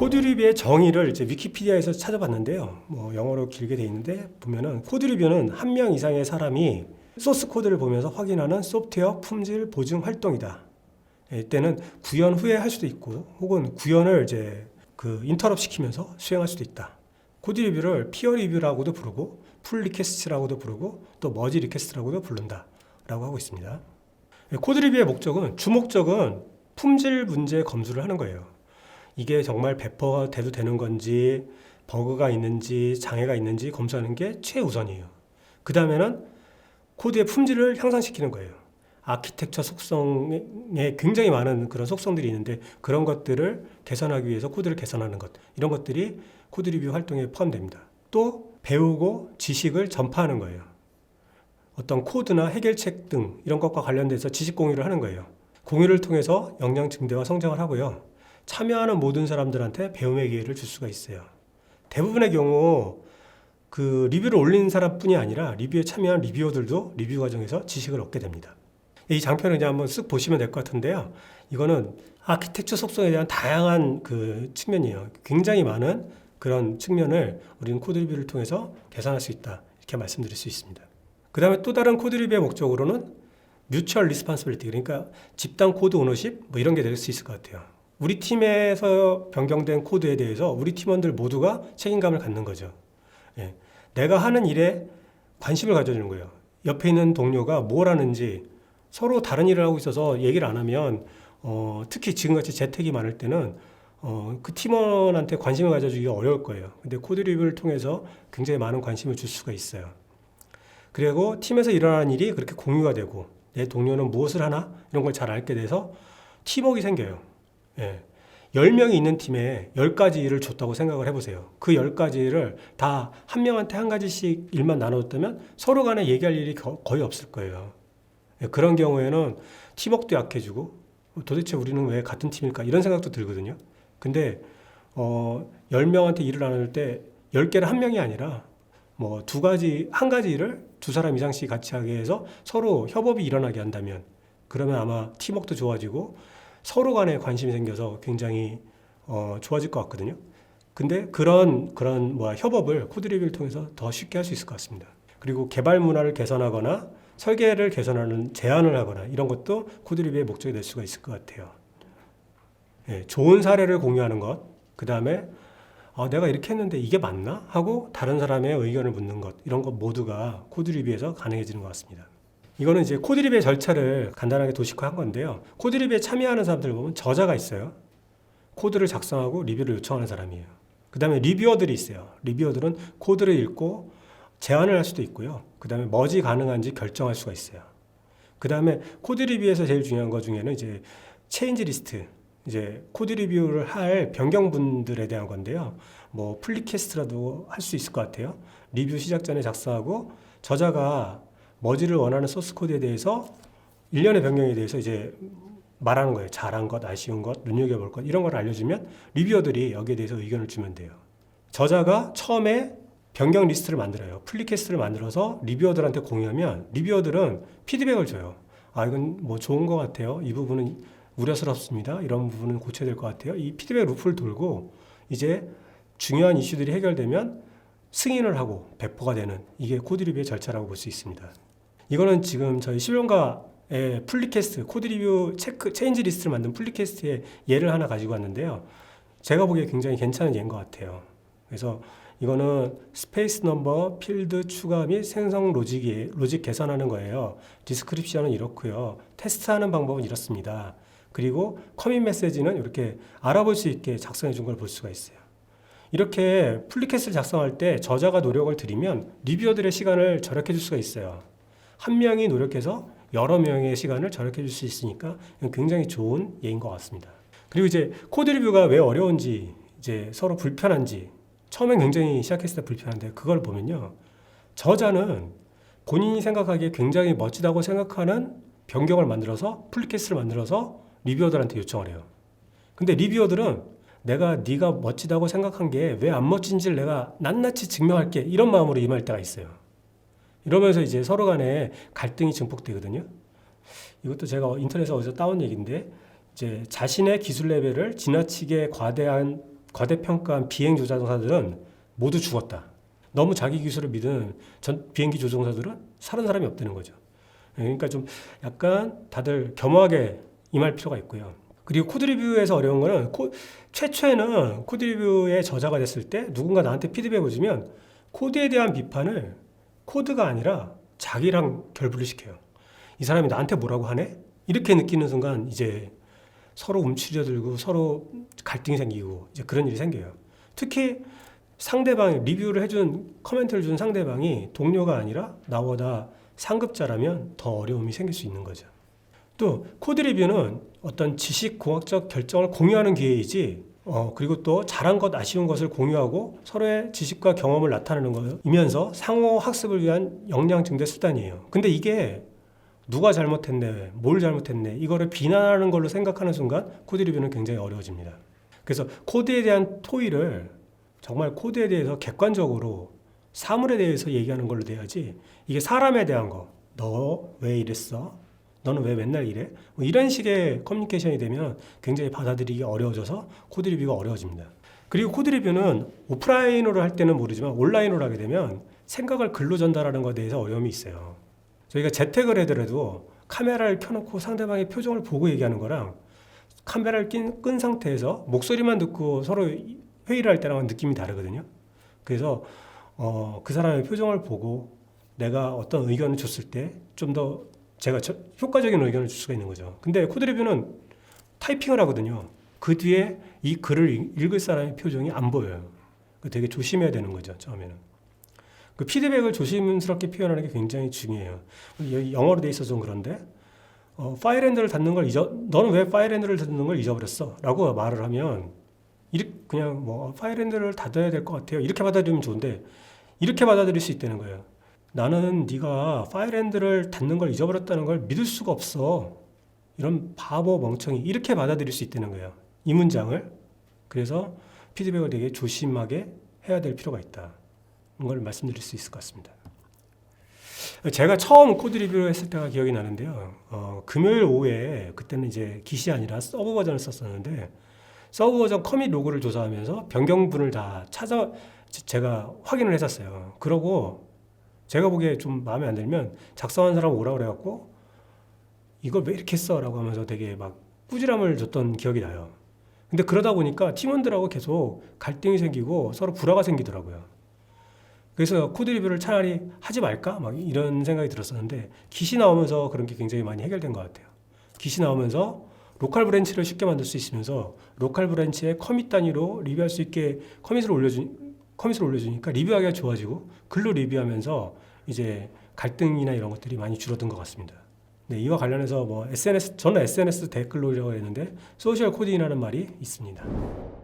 코드 리뷰의 정의를 이제 위키피디아에서 찾아봤는데요. 뭐 영어로 길게 돼 있는데 보면은 코드 리뷰는 한 명 이상의 사람이 소스 코드를 보면서 확인하는 소프트웨어 품질 보증 활동이다. 예, 이때는 구현 후에 할 수도 있고 혹은 구현을 이제 그 인터럽 시키면서 수행할 수도 있다. 코드 리뷰를 피어 리뷰라고도 부르고 풀 리퀘스트라고도 부르고 또 머지 리퀘스트라고도 부른다 라고 하고 있습니다. 예, 코드 리뷰의 목적은 주목적은 품질 문제 검수를 하는 거예요. 이게 정말 배포가 돼도 되는 건지 버그가 있는지 장애가 있는지 검수하는 게 최우선이에요. 그 다음에는 코드의 품질을 향상시키는 거예요. 아키텍처 속성에 굉장히 많은 그런 속성들이 있는데 그런 것들을 개선하기 위해서 코드를 개선하는 것 이런 것들이 코드 리뷰 활동에 포함됩니다. 또 배우고 지식을 전파하는 거예요. 어떤 코드나 해결책 등 이런 것과 관련돼서 지식 공유를 하는 거예요. 공유를 통해서 역량 증대와 성장을 하고요. 참여하는 모든 사람들한테 배움의 기회를 줄 수가 있어요. 대부분의 경우 그 리뷰를 올린 사람뿐이 아니라 리뷰에 참여한 리뷰어들도 리뷰 과정에서 지식을 얻게 됩니다. 이 장편을 이제 한번 쓱 보시면 될 것 같은데요. 이거는 아키텍처 속성에 대한 다양한 그 측면이에요. 굉장히 많은 그런 측면을 우리는 코드 리뷰를 통해서 개선할 수 있다. 이렇게 말씀드릴 수 있습니다. 그 다음에 또 다른 코드 리뷰의 목적으로는 뮤추얼 리스판시빌리티 그러니까 집단 코드 오너십 뭐 이런 게 될 수 있을 것 같아요. 우리 팀에서 변경된 코드에 대해서 우리 팀원들 모두가 책임감을 갖는 거죠. 예. 내가 하는 일에 관심을 가져주는 거예요. 옆에 있는 동료가 뭘 하는지 서로 다른 일을 하고 있어서 얘기를 안 하면 어, 특히 지금같이 재택이 많을 때는 어, 그 팀원한테 관심을 가져주기가 어려울 거예요. 근데 코드 리뷰를 통해서 굉장히 많은 관심을 줄 수가 있어요. 그리고 팀에서 일어나는 일이 그렇게 공유가 되고 내 동료는 무엇을 하나 이런 걸 잘 알게 돼서 팀워크가 생겨요. 예. 10명이 있는 팀에 10가지 일을 줬다고 생각을 해보세요. 그 10가지를 다한 명한테 한 가지씩 일만 나눠줬다면 서로 간에 얘기할 일이 거- 거의 없을 거예요. 예, 그런 경우에는 팀워크도 약해지고 도대체 우리는 왜 같은 팀일까 이런 생각도 들거든요. 근데 어, 10명한테 일을 나눌 때 10개를 한 명이 아니라 뭐 두 가지 한 가지 일을 두 사람 이상씩 같이 하게 해서 서로 협업이 일어나게 한다면 그러면 아마 팀워크도 좋아지고 서로 간에 관심이 생겨서 굉장히 어, 좋아질 것 같거든요. 근데 그런 그런 뭐 협업을 코드 리뷰를 통해서 더 쉽게 할 수 있을 것 같습니다. 그리고 개발 문화를 개선하거나 설계를 개선하는 제안을 하거나 이런 것도 코드 리뷰의 목적이 될 수가 있을 것 같아요. 예, 좋은 사례를 공유하는 것, 그 다음에 아, 내가 이렇게 했는데 이게 맞나? 하고 다른 사람의 의견을 묻는 것, 이런 것 모두가 코드 리뷰에서 가능해지는 것 같습니다. 이거는 이제 코드 리뷰의 절차를 간단하게 도식화한 건데요. 코드 리뷰에 참여하는 사람들 보면 저자가 있어요. 코드를 작성하고 리뷰를 요청하는 사람이에요. 그 다음에 리뷰어들이 있어요. 리뷰어들은 코드를 읽고 제안을 할 수도 있고요. 그 다음에 머지 가능한지 결정할 수가 있어요. 그 다음에 코드 리뷰에서 제일 중요한 것 중에는 이제 체인지 리스트, 이제 코드 리뷰를 할 변경분들에 대한 건데요. 뭐 플리캐스트라도 할 수 있을 것 같아요. 리뷰 시작 전에 작성하고 저자가 머지를 원하는 소스 코드에 대해서 일련의 변경에 대해서 이제 말하는 거예요. 잘한 것, 아쉬운 것, 눈여겨볼 것 이런 걸 알려주면 리뷰어들이 여기에 대해서 의견을 주면 돼요. 저자가 처음에 변경 리스트를 만들어요. 플리캐스트를 만들어서 리뷰어들한테 공유하면 리뷰어들은 피드백을 줘요. 아 이건 뭐 좋은 것 같아요. 이 부분은 우려스럽습니다. 이런 부분은 고쳐야 될 것 같아요. 이 피드백 루프를 돌고 이제 중요한 이슈들이 해결되면 승인을 하고 배포가 되는 이게 코드 리뷰의 절차라고 볼 수 있습니다. 이거는 지금 저희 실용가의 풀리캐스트 코드 리뷰 체크 체인지 리스트를 만든 풀리캐스트의 예를 하나 가지고 왔는데요. 제가 보기에 굉장히 괜찮은 예인 것 같아요. 그래서 이거는 스페이스 넘버 필드 추가 및 생성 로직이 로직 개선하는 거예요. 디스크립션은 이렇고요. 테스트하는 방법은 이렇습니다. 그리고 커밋 메시지는 이렇게 알아볼 수 있게 작성해 준 걸 볼 수가 있어요. 이렇게 풀리캐스트를 작성할 때 저자가 노력을 들이면 리뷰어들의 시간을 절약해 줄 수가 있어요. 한 명이 노력해서 여러 명의 시간을 절약해 줄 수 있으니까 굉장히 좋은 예인 것 같습니다. 그리고 이제 코드 리뷰가 왜 어려운지 이제 서로 불편한지 처음엔 굉장히 시작했을 때 불편한데 그걸 보면요. 저자는 본인이 생각하기에 굉장히 멋지다고 생각하는 변경을 만들어서 풀리캐스트를 만들어서 리뷰어들한테 요청을 해요. 근데 리뷰어들은 내가 네가 멋지다고 생각한 게 왜 안 멋진지를 내가 낱낱이 증명할게 이런 마음으로 임할 때가 있어요. 이러면서 이제 서로 간에 갈등이 증폭되거든요. 이것도 제가 인터넷에서 어디서 따온 얘기인데 이제 자신의 기술 레벨을 지나치게 과대한 과대평가한 비행 조종사들은 모두 죽었다. 너무 자기 기술을 믿은 전 비행기 조종사들은 사는 사람이 없다는 거죠. 그러니까 좀 약간 다들 겸허하게 임할 필요가 있고요. 그리고 코드 리뷰에서 어려운 거는 코, 최초에는 코드 리뷰의 저자가 됐을 때 누군가 나한테 피드백을 주면 코드에 대한 비판을 코드가 아니라 자기랑 결부를 시켜요. 이 사람이 나한테 뭐라고 하네? 이렇게 느끼는 순간 이제 서로 움츠려들고 서로 갈등이 생기고 이제 그런 일이 생겨요. 특히 상대방이 리뷰를 해준 커멘트를 준 상대방이 동료가 아니라 나보다 상급자라면 더 어려움이 생길 수 있는 거죠. 또 코드 리뷰는 어떤 지식 공학적 결정을 공유하는 기회이지 어, 그리고 또 잘한 것 아쉬운 것을 공유하고 서로의 지식과 경험을 나타내는 거이면서 상호 학습을 위한 역량 증대 수단이에요. 근데 이게 누가 잘못했네, 뭘 잘못했네, 이거를 비난하는 걸로 생각하는 순간 코드 리뷰는 굉장히 어려워집니다. 그래서 코드에 대한 토의를 정말 코드에 대해서 객관적으로 사물에 대해서 얘기하는 걸로 돼야지 이게 사람에 대한 거, 너 왜 이랬어? 너는 왜 맨날 이래? 뭐 이런 식의 커뮤니케이션이 되면 굉장히 받아들이기 어려워져서 코드 리뷰가 어려워집니다. 그리고 코드 리뷰는 오프라인으로 할 때는 모르지만 온라인으로 하게 되면 생각을 글로 전달하는 것에 대해서 어려움이 있어요. 저희가 재택을 하더라도 카메라를 켜놓고 상대방의 표정을 보고 얘기하는 거랑 카메라를 낀, 끈 상태에서 목소리만 듣고 서로 회의를 할 때랑은 느낌이 다르거든요. 그래서 어, 그 사람의 표정을 보고 내가 어떤 의견을 줬을 때 좀 더 제가 저- 효과적인 의견을 줄 수가 있는 거죠. 근데 코드 리뷰는 타이핑을 하거든요. 그 뒤에 이 글을 읽- 읽을 사람의 표정이 안 보여요. 그 되게 조심해야 되는 거죠. 처음에는. 그 피드백을 조심스럽게 표현하는 게 굉장히 중요해요. 영어로 돼 있어서 좀 그런데 어, 파일 핸들을 닫는 걸 잊어 너는 왜 파일 핸들을 닫는 걸 잊어버렸어? 라고 말을 하면 이렇게 그냥 뭐 파일 핸들을 닫아야 될 것 같아요. 이렇게 받아들이면 좋은데 이렇게 받아들일 수 있다는 거예요. 나는 네가 핸들을 닫는 걸 잊어버렸다는 걸 믿을 수가 없어. 이런 바보 멍청이 이렇게 받아들일 수 있다는 거예요. 이 문장을 그래서 피드백을 되게 조심하게 해야 될 필요가 있다. 걸 말씀드릴 수 있을 것 같습니다. 제가 처음 코드 리뷰를 했을 때가 기억이 나는데요. 어, 금요일 오후에 그때는 이제 기시 아니라 서브 버전을 썼었는데 서브 버전 커밋 로그를 조사하면서 변경분을 다 찾아 제- 제가 확인을 했었어요. 그러고 제가 보기에 좀 마음에 안 들면 작성한 사람 오라 그래갖고 이걸 왜 이렇게 써라고 하면서 되게 막 꾸지람을 줬던 기억이 나요. 근데 그러다 보니까 팀원들하고 계속 갈등이 생기고 서로 불화가 생기더라고요. 그래서 코드 리뷰를 차라리 하지 말까? 막 이런 생각이 들었었는데 기시 나오면서 그런 게 굉장히 많이 해결된 것 같아요. 기시 나오면서 로컬 브랜치를 쉽게 만들 수 있으면서 로컬 브랜치에 커밋 단위로 리뷰할 수 있게 커밋을 올려주 커밋을 올려주니까 리뷰하기가 좋아지고 글로 리뷰하면서 이제 갈등이나 이런 것들이 많이 줄어든 것 같습니다. 네, 이와 관련해서 뭐 SNS 저는 SNS 댓글 올려고 했는데 소셜 코딩이라는 말이 있습니다.